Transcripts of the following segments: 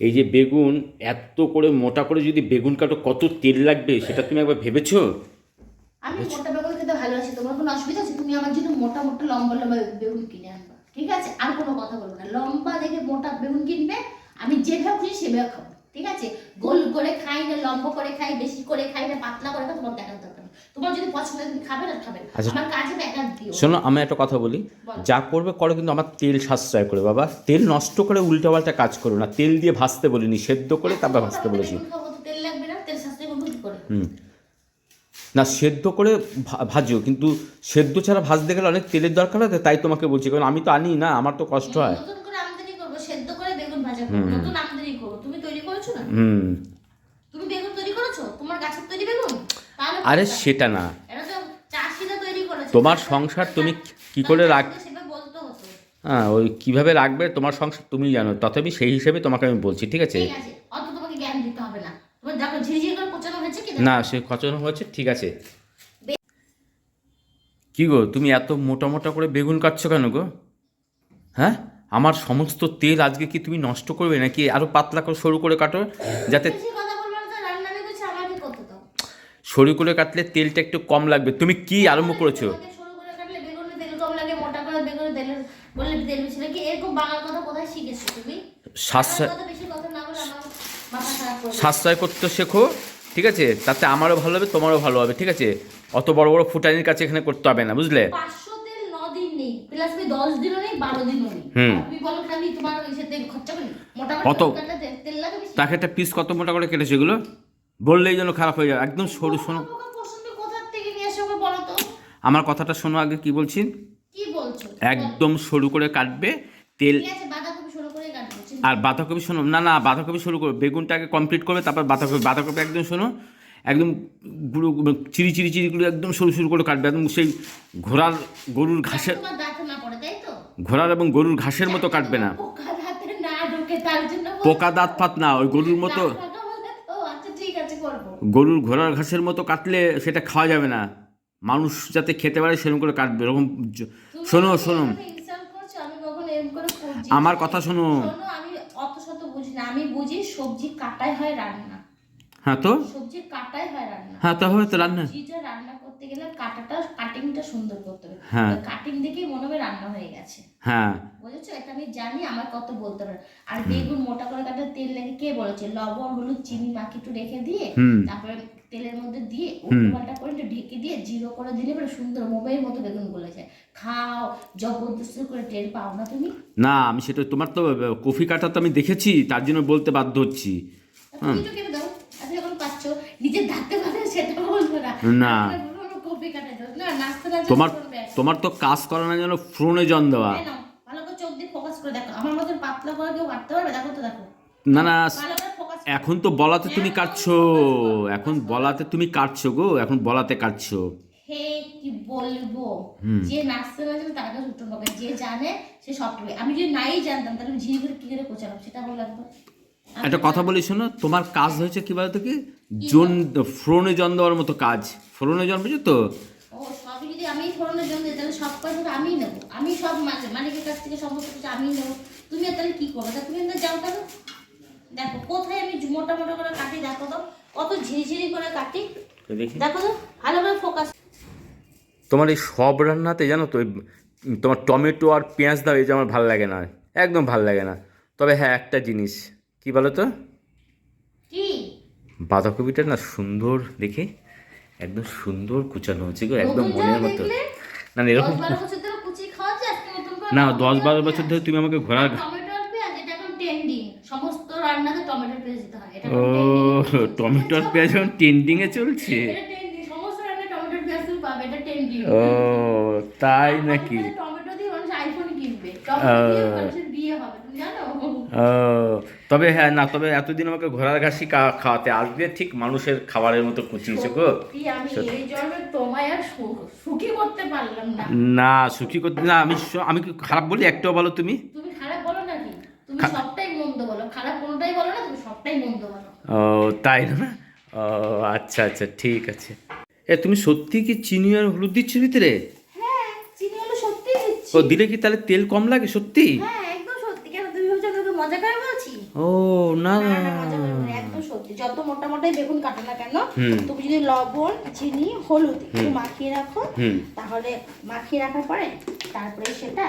এই যে বেগুন, এত করে মোটা করে যদি বেগুন কাটো, কত তেল লাগবে? সেটা তুমি একবার ভেবেছো? আমি মোটা বেগুন খেতে ভালোবাসি। তোমার কোনো অসুবিধা আছে? তুমি আমার জন্য মোটা মোটা, লম্বা লম্বা বেগুন কিনে আনবা। ঠিক আছে? আর কোনো কথা বলব না। লম্বা দেখে মোটা বেগুন কিনবে, আমি যেভাবে খুশি সেভাবে খাব। ঠিক আছে? গোল করে খাই না, লম্বা করে খাই, বেশি করে খাই না, পাতলা করে খাই তোমার নেই। তোমার যদি পছন্দ হয় তুমি খাবে না খাবে আচ্ছা। আমার কাজে দিও। শোনো আমি একটা কথা বলি। যা করবে করো কিন্তু আমার তেল সাশ্রয় করে। বাবা তেল নষ্ট করে উল্টোপাল্টা কাজ করো না। তেল দিয়ে ভাজতে বলিনি সেদ্ধ করে তারপর ভাজতে বলেছি। তেল লাগবে না? তেল সাশ্রয় করব কি করে? হুম। না সেদ্ধ করে ভাজো কিন্তু সেদ্ধ ছাড়া ভাজতে গেলে অনেক তেলের দরকার আছে তাই তোমাকে বলছি। কারণ আমি তো আনি না আমার তো কষ্ট হয়। নতুন করে আমদানি করব সেদ্ধ করে বেগুন ভাজা করব। নতুন আমদানি করব। তুমি তৈরি করেছ না? হুম তুমি বেগুন তৈরি করেছ তোমার গাছের তৈরি বেগুন তাহলে আরে সেটা না। তোমার সংসার তুমি কি করে রাখ হ্যাঁ ওই কীভাবে রাখবে তোমার সংসার তুমি জানো তথাপি সেই হিসেবে তোমাকে আমি বলছি ঠিক আছে? না। সে খচানো হয়েছে ঠিক আছে। কি গো তুমি এত মোটা মোটা করে বেগুন কাটছো কেন গো? হ্যাঁ? আমার সমস্ত তেল আজকে কি তুমি নষ্ট করবে নাকি? আরও পাতলা করে সরু করে কাটো যাতে বেশি কথা বলব না তো রান্না আমি করছি আমাকে করতে দাও সরু করে কাটলে তেলটা একটু কম লাগবে। তুমি কি আরম্ভ করেছ? সাশ্রয় করতে শেখো ঠিক আছে? তাতে আমারও ভালো হবে তোমারও ভালো হবে ঠিক আছে? অত বড় বড় ফুটানির কাছে এখানে করতে হবে না বুঝলে? কত? তাকে একটা পিস কত মোটা করে কেটেছে এগুলো? বললেই যেন খারাপ হয়ে যায়। একদম সরু শোনো। আমার কথাটা শোনো আগে কি বলছি? একদম সরু করে কাটবে তেল আর বাঁধাকপি শোনো না না বাঁধাকপি শুরু করো বেগুনটাকে কমপ্লিট করবে তারপর বাঁধাকপি বাঁধাকপি একদম শোনো একদম গুঁড়ো চিরি চিরি চিরিগুলো একদম সরু সরু করে কাটবে। একদম সেই ঘোড়ার গরুর ঘাসের ঘোড়ার এবং গরুর ঘাসের মতো কাটবে না। পোকা দাঁত ফাত না ওই গরুর মতো দাঁত ফাঁকা বলে তো, আচ্ছা ঠিক আছে করব গরুর ঘোড়ার ঘাসের মতো কাটলে সেটা খাওয়া যাবে না। মানুষ যাতে খেতে পারে সেরকম করে কাটবে। এরকম শোনো শোনো। আমার কথা শোনো। শোনো আমি অত শত বুঝি না। আমি বুঝি সবজি কাটাই হয় রান্না। হ্যাঁ তো? সবজি কাটাই হয় রান্না। হ্যাঁ তাহলে তো রান্না। সবজিটা রান্না করতে গেলে কাটাটা কাটিংটা সুন্দর করতে হবে। হ্যাঁ। কাটিং দেখেই মনে হবে রান্না হয়ে গেছে। হ্যাঁ। বুঝেছ এটা আমি জানি আমার কত বলতে পারে আর বেগুন মোটা করে কাটা তেল লেগে কে বলেছে? লবণ হলুদ চিনি মাখি একটু রেখে দিয়ে তারপরে তেলের মধ্যে দিয়ে করে একটু ঢেকে দিয়ে জিরো করে দিলে পরে সুন্দর মোবাইলের মতো বেগুন গলে যায়। খাও জবরদস্তি করে টের পাও না তুমি? না আমি সেটা তোমার তো কফি কাটা তো আমি দেখেছি তার জন্য বলতে বাধ্য হচ্ছি। তুমি তো কেটে দাও। আচ্ছা পাচ্ছ নিজের পারে সেটা বলব না। না। তোমার তোমার তো কাজ করা না যেন ফ্রোনে জন দেওয়া ভালো করে চোখ দিয়ে ফোকাস করে দেখো আমার মতন পাতলা করে কেউ কাটতে পারবে? দেখো তো দেখো। না না এখন তো বলাতে তুমি কাটছো। এখন বলাতে তুমি কাটছো গো এখন বলাতে কাটছো। হে কি বলব? যে নাচতে না জানে তার কাছে উঠতে পাবে যে জানে সে সবটুকু আমি যদি নাই জানতাম তাহলে আমি ঝিরি করে কি করে কোচালাম সেটা ভালো লাগতো একটা কথা বলি শোনো তোমার কাজ হয়েছে কি বলতো কি? জন ফ্রোনে জন দেওয়ার মতো কাজ। ফ্রোনে জন বুঝছ? তো ও সবই যদি আমি ফোরনের জন্য দিই, তাহলে সব পয়সা আমিই নেব। আমি সব মালিকের কাছ থেকে সমস্ত কিছু আমিই নেব। তুমি তাহলে কি করবে? তা তুমি না যাও কেন দেখো কোথায় আমি মোটা মোটা করে কাটি দেখো তো কত ঝিরিঝিরি করে কাটি। দেখো। তো ভালো করে ফোকাস তোমার এই সব রান্নাতে জানো তো তোমার টমেটো আর পেঁয়াজ দাও এই যে আমার ভালো লাগে না। একদম ভালো লাগে না। তবে হ্যাঁ একটা জিনিস। কি বলো তো? কি? বাঁধাকপিটা না সুন্দর দেখে। একদম সুন্দর কুচানো হচ্ছে গো একদম মনের মতো। না এরকম দশ বারো বছর ধরে কুচি খাওয়া যায় আজকে নতুন করে না দশ বারো বছর ধরে তুমি আমাকে ঘোরার হয় ও টমেটো আর পেঁয়াজ এখন ট্রেন্ডিংয়ে চলছে? ও তাই নাকি? টমেটো দিয়ে মানুষ আইফোন কিনবে টমেটো দিয়ে মানুষের বিয়ে হবে তুমি জানো? ও তবে হ্যাঁ না তবে এতদিন আমাকে ঘোড়ার ঘাসি খাওয়াতে আজকে ঠিক মানুষের খাবারের মতো কুচিয়েছে গো না। সুখী করতে না আমি আমি কি খারাপ বলি? একটাও বলো তুমি। ও তাই না? ও আচ্ছা আচ্ছা ঠিক আছে। এ তুমি সত্যি কি চিনি আর হলুদ দিচ্ছ ভিতরে? হ্যাঁ ও দিলে কি তাহলে তেল কম লাগে সত্যি? হ্যাঁ একদম সত্যি কেন তুমি ভাবছ আমি ওকে মজা করে বলছি ও না। একদম সত্যি। যত মোটা মোটাই বেগুন কাটো না কেন তুমি যদি লবণ চিনি হলুদ একটু মাখিয়ে রাখো তাহলে মাখিয়ে রাখার পরে তারপরে সেটা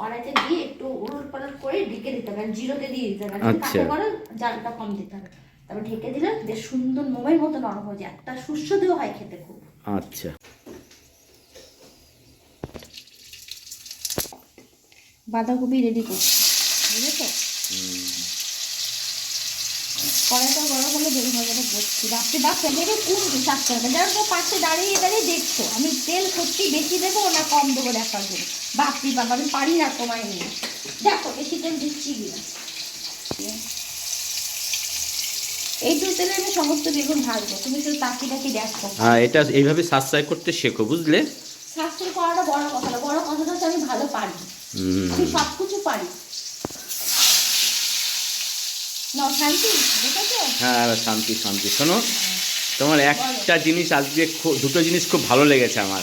কড়াইতে দিয়ে একটু উলট পালট করে ঢেকে দিতে হবে জিরোতে দিয়ে দিতে হবে। আচ্ছা। করে জালটা কম দিতে হবে। তারপর ঢেকে দিলে বেশ সুন্দর মোমের মতো নরম হয়ে যায়। একটা সুস্বাদুও হয় খেতে খুব। আচ্ছা। বাঁধাকপি রেডি করছি বুঝেছ? কড়াইটা গরম হলে বেগুন ভাজাটা করছি বাপরে বাপ দেখে কুমড়ি চারটে হবে। যারা তো পাশে দাঁড়িয়ে দাঁড়িয়ে দেখছ। আমি তেল সত্যি বেশি দেবো না কম দেবো দেখার জন্য? বাপরি বাবা আমি পারি না তোমায় নিয়ে। দেখো বেশি তেল দিচ্ছি কিনা? এইটুকু তেলে আমি সমস্ত বেগুন ভাজবো। তুমি শুধু তাকি তাকি দেখো। হ্যাঁ এটা এইভাবে সাবস্ক্রাইব করতে শেখো বুঝলে? শাস্ত্র করাটা বড় কথা না। বড় কথাটা হচ্ছে আমি ভালো পারি। আমি সব কিছু পারি না শান্তি দেখেছ হ্যাঁ শান্তি শান্তি। শোনো তোমার একটা জিনিস আজকে দুটো জিনিস খুব ভালো লেগেছে আমার।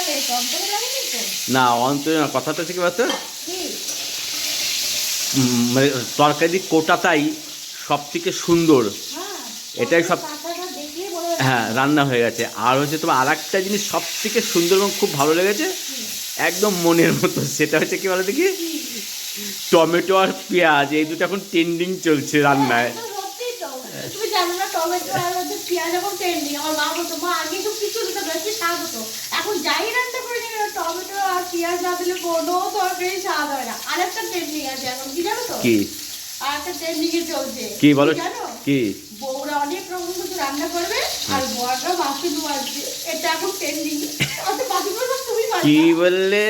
লেগেছে অন্তরে না অন্তর কথাটা থেকে বলতো? মানে তরকারি কোটাটাই সব থেকে সুন্দর। হ্যাঁ এটাই সব- হয় হ্যাঁ রান্না হয়ে গেছে। আর হচ্ছে তোমার আর একটা জিনিস সব থেকে সুন্দর এবং খুব ভালো লেগেছে একদম মনের মতো সেটা হচ্ছে কি বলো দেখি? টমেটো আর পেঁয়াজ এই দুটো এখন ট্রেন্ডিং চলছে রান্নায়। কি জানো কি? আর একটা চলছে। কি বলো? কি? বউরা অনেক রকম কিছু রান্না করবে আর বড়রা এটা এখন ট্রেন্ডিং কি বললে?